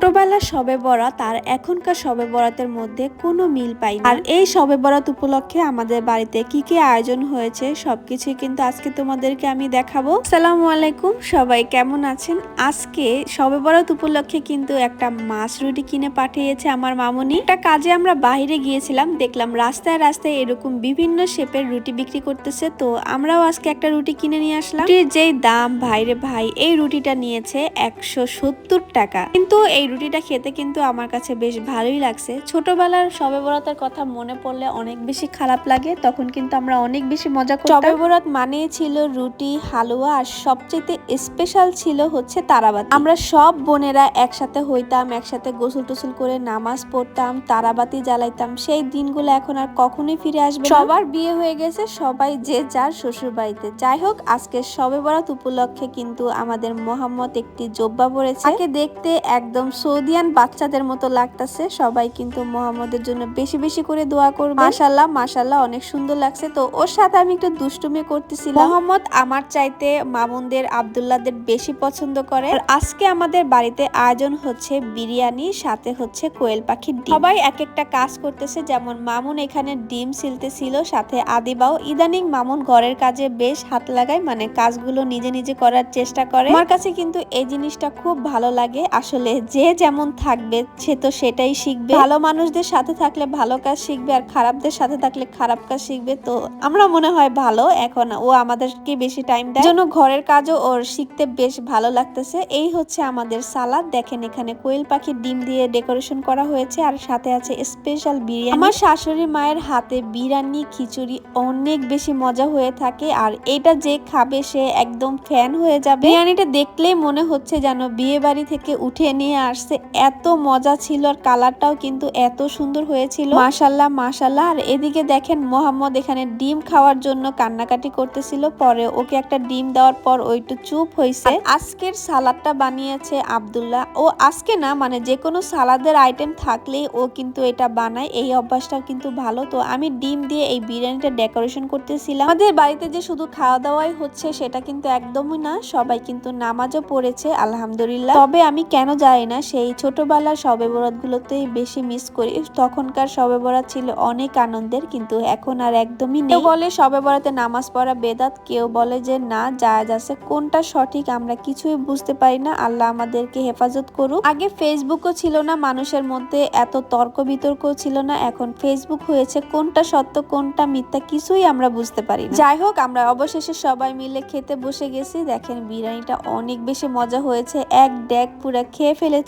ছোটবেলার সবে বরাত আর এখনকার সবে বরাতের মধ্যে কোনো মিল পাইনি। আর এই সবে বরাত উপলক্ষে আমাদের বাড়িতে কি কি আয়োজন হয়েছে সবকিছুই কিন্তু আজকে তোমাদেরকে আমি দেখাবো। সালামু আলাইকুম, সবাই কেমন আছেন? আজকে সবে বরাত উপলক্ষে কিন্তু একটা মাছ রুটি কিনে পাঠিয়েছে আমার মামুনি। একটা কাজে আমরা বাইরে গিয়েছিলাম, দেখলাম রাস্তায় রাস্তায় এরকম বিভিন্ন শেপের রুটি বিক্রি করতেছে, তো আমরাও আজকে একটা রুটি কিনে নিয়ে আসলাম। যেই দাম, ভাইরে ভাই, এই রুটিটা নিয়েছে একশো সত্তর টাকা। কিন্তু এই রুটিটা খেতে কিন্তু আমার কাছে বেশ ভালোই লাগছে। ছোটবেলার সবে বরাতের কথা মনে পড়লে অনেক বেশি খারাপ লাগে, তখন কিন্তু আমরা অনেক বেশি মজা করতাম। সবে বরাত মানেই ছিল রুটি, হালুয়া, আর সবচেয়ে স্পেশাল ছিল হচ্ছে তারাবাতি। আমরা সব বোনেরা একসাথে হইতাম, একসাথে গোসল টোসল করে নামাজ পড়তাম, তারাবাতি জ্বালাইতাম। সেই দিনগুলো এখন আর কখনোই ফিরে আসবে। সবার বিয়ে হয়ে গেছে, সবাই যে যার শ্বশুর বাড়িতে যাই হোক আজকে সবে বরাত উপলক্ষে কিন্তু আমাদের মোহাম্মদ একটি জব্বা পড়েছে। তাকে দেখতে একদম সৌদিয়ান বাচ্চাদের মতো লাগতেছে। সবাই কিন্তু মোহাম্মদের জন্য বেশি বেশি করে দোয়া করবে। মাশাল্লাহ মাশাল্লাহ অনেক সুন্দর লাগছে। তো ওর সাথে আমি একটু দুষ্টুমি করতেছিলাম। মোহাম্মদ আমার চাইতে মামুনদের, আবদুল্লাদের বেশি পছন্দ করে। আজকে আমাদের বাড়িতে আয়োজন হচ্ছে বিরিয়ানি, সাথে হচ্ছে কোয়েল ডিম। সবাই এক একটা কাজ করতেছে। যেমন মামুন এখানে ডিম সিলতেছিল, সাথে আদিবাও। ইদানিং মামুন ঘরের কাজে বেশ হাত লাগায় মানে কাজগুলো নিজে নিজে করার চেষ্টা করে। আমার কাছে কিন্তু এই জিনিসটা খুব ভালো লাগে। আসলে যে যেমন থাকবে, সে তো সেটাই শিখবে। ভালো মানুষদের সাথে থাকলে ভালো কাজ শিখবে আর খারাপদের সাথে থাকলে খারাপ কাজ শিখবে। তো আমরা মনে হয় ভালো, এখন ও আমাদেরকে বেশি টাইম দেয়। জন্য ঘরের কাজও ওর শিখতে বেশ ভালো লাগতেছে। এই হচ্ছে আমাদের সালাদ। দেখেন এখানে কোয়েল পাখির ডিম দিয়ে ডেকোরেশন করা হয়েছে আর সাথে আছে স্পেশাল বিরিয়ানি। আমার শাশুড়ি মায়ের হাতে বিরিয়ানি, খিচুড়ি অনেক বেশি মজা হয়ে থাকে আর এটা যে খাবে সে একদম ফ্যান হয়ে যাবে। বিরিয়ানিটা দেখলেই মনে হচ্ছে যেন বিয়ে বাড়ি থেকে উঠে নিয়ে আসছে। এত মজা ছিল আর কালারটাও কিন্তু এত সুন্দর হয়েছিল। মাশাল্লাহ মাশাল্লাহ আর এদিকে দেখেন মোহাম্মদ এখানে ডিম খাওয়ার জন্য কান্নাকাটি করতেছিল। পরে ওকে একটা ডিম দেওয়ার পর ও চুপ হয়েছে আজকের সালাদটা বানিয়েছে আব্দুল্লাহ। ও আজকে না মানে যে কোনো সালাদের আইটেম থাকলেই ও কিন্তু এটা বানায়। এই অভ্যাসটাও কিন্তু ভালো। তো আমি ডিম দিয়ে এই বিরিয়ানিটা ডেকোরেশন করতেছিলাম। আমাদের বাড়িতে যে শুধু খাওয়া দাওয়াই হচ্ছে, সেটা কিন্তু একদমই না। সবাই কিন্তু নামাজও পড়েছে, আলহামদুলিল্লাহ। তবে আমি কেন যাই না সেই ছোটবেলার সবে বরাত গুলোতেই বেশি মিস করি। তখনকার সবে বরাত ছিল অনেক আনন্দের, কিন্তু এখন আর একদমই নেই। বলে সবে বরাতে নামাজ পড়া বেদাত, কেউ বলে যে না জায়েজ আছে, কোনটা সঠিক আমরা কিছুই বুঝতে পারি না। আল্লাহ আমাদেরকে হেফাজত করুক। আগে ফেসবুকও ছিল না, মানুষের মধ্যে এত তর্ক বিতর্ক ছিল না। এখন ফেসবুক হয়েছে, কোনটা সত্য, কোনটা মিথ্যা কিছুই আমরা বুঝতে পারি যাই হোক, আমরা অবশেষে সবাই মিলে খেতে বসে গেছি। দেখেন বিরিয়ানিটা অনেক বেশি মজা হয়েছে। এক ড্যাগ পুরা খেয়ে ফেলেছি।